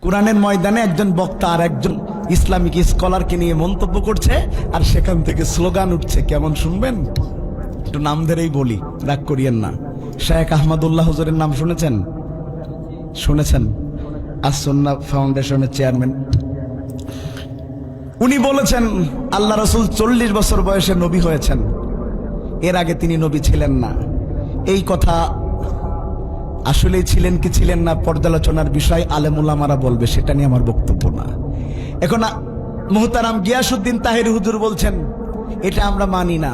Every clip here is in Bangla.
কোরআনের ময়দানে একজন বক্তা আর একজন ইসলামিক স্কলারকে নিয়ে মন্তব্য করছে, আর সেখান থেকে স্লোগান উঠছে। কেমন শুনবেন? একটু নাম ধরেই বলি, রাগ করিয়েন না। শেখ আহমদুল্লাহ হুজুরের নাম শুনেছেন? শুনেছেন। আসন্না ফাউন্ডেশনের চেয়ারম্যান। উনি বলেছেন, আল্লাহ রসুল চল্লিশ বছর বয়সে নবী হয়েছেন। এর আগে তিনি নবী ছিলেন না। এই কথা আসলেই ছিলেন কি ছিলেন না পর্যালোচনার বিষয় আলেমুলামারা বলবে, সেটা নিয়ে আমার বক্তব্য না। এখন মুহতারাম গিয়াসুদ্দিন তাহের হুজুর বলছেন, এটা আমরা মানি না।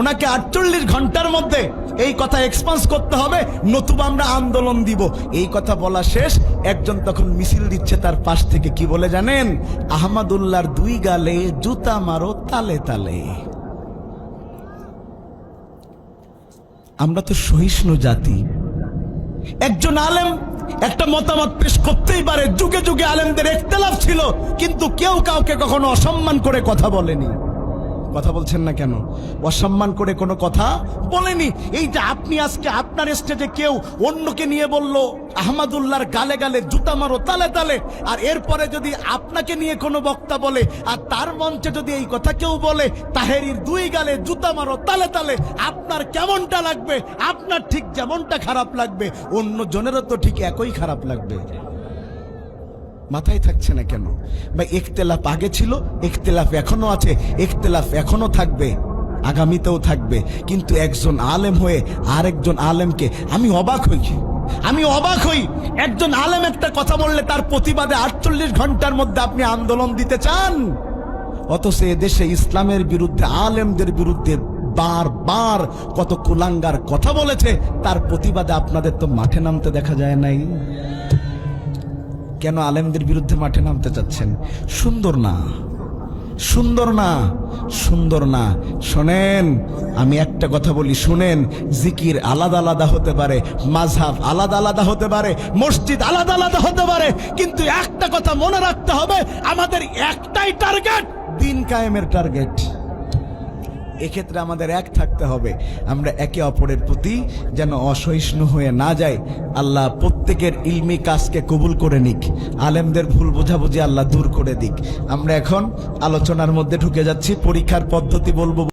ওনাকে আটচল্লিশ ঘণ্টার মধ্যে এই কথা এক্সপান্স করতে হবে, নতুবা আমরা আন্দোলন দিব। এই কথা বলা শেষ, একজন তখন মিছিল দিচ্ছে তার পাশ থেকে, কি বলে জানেন? আহমদুল্লাহর দুই গালে জুতা মারো তালে তালে। আমরা তো সহিষ্ণু জাতি একজন আলেম একটা মতামত পেশ করতেই পারে। যুগে যুগে আলেমদের একতলাফ ছিল, কিন্তু কেউ কাউকে কখনো অসম্মান করে কথা বলেনি। কথা বলছেন না কেন? অসম্মান করে কোনো কথা বলেনি? এই যে আপনি আজকে আপনার স্টেজে কেউ অন্যকে নিয়ে বলল, আহমদুল্লাহর গালে গালে জুতা মারো, তালে তালে। আর এরপরে যদি আপনাকে নিয়ে কোনো বক্তা বলে, আর তার মঞ্চে যদি এই কথা কেউ বলে, তাহেরির দুই গালে জুতা মারো, তালে তালে, আপনার কেমনটা লাগবে? আপনার ঠিক যেমনটা খারাপ লাগবে অন্য জনেরও তো ঠিক একই খারাপ লাগবে। মাথায় থাকছে না কেন? বা ইখতেলাফ আগে ছিল, ইখতেলাফ এখনও আছে, ইখতেলাফ এখনও থাকবে, আগামীতেও থাকবে। কিন্তু একজন আলেম হয়ে আরেকজন আলেমকে আমি অবাক হই। আমি অবাক হই। একজন আলেম একটা কথা বললে তার প্রতিবাদে আটচল্লিশ ঘণ্টার মধ্যে আপনি আন্দোলন দিতে চান? অথচ দেশে ইসলামের বিরুদ্ধে, আলেমদের বিরুদ্ধে বারবার কত কুলাঙ্গার কথা বলেছে, তার প্রতিবাদে আপনাদের তো মাঠে নামতে দেখা যায় নাই। কেন আলেমদের বিরুদ্ধে মাঠে নামতে চাচ্ছেন? সুন্দর না। সুন্দর না। সুন্দর না। শোনেন, আমি একটা কথা বলি, শুনেন, জিকির আলাদা আলাদা হতে পারে মাঝহাব আলাদা আলাদা হতে পারে, মসজিদ আলাদা আলাদা হতে পারে, কিন্তু একটা কথা মনে রাখতে হবে, আমাদের একটাই টার্গেট দিন কায়েমের টার্গেট এক্ষেত্রে আমাদের এক থাকতে হবে। আমরা একে অপরের প্রতি যেন অসহিষ্ণু হয়ে না যাই। আল্লাহ প্রত্যেকের ইলমি কাজকে কবুল করে নিক। আলেমদের ভুল বোঝাবুঝি আল্লাহ দূর করে দিক। আমরা এখন আলোচনার মধ্যে ঢুকে যাচ্ছি। পরীক্ষার পদ্ধতি বলব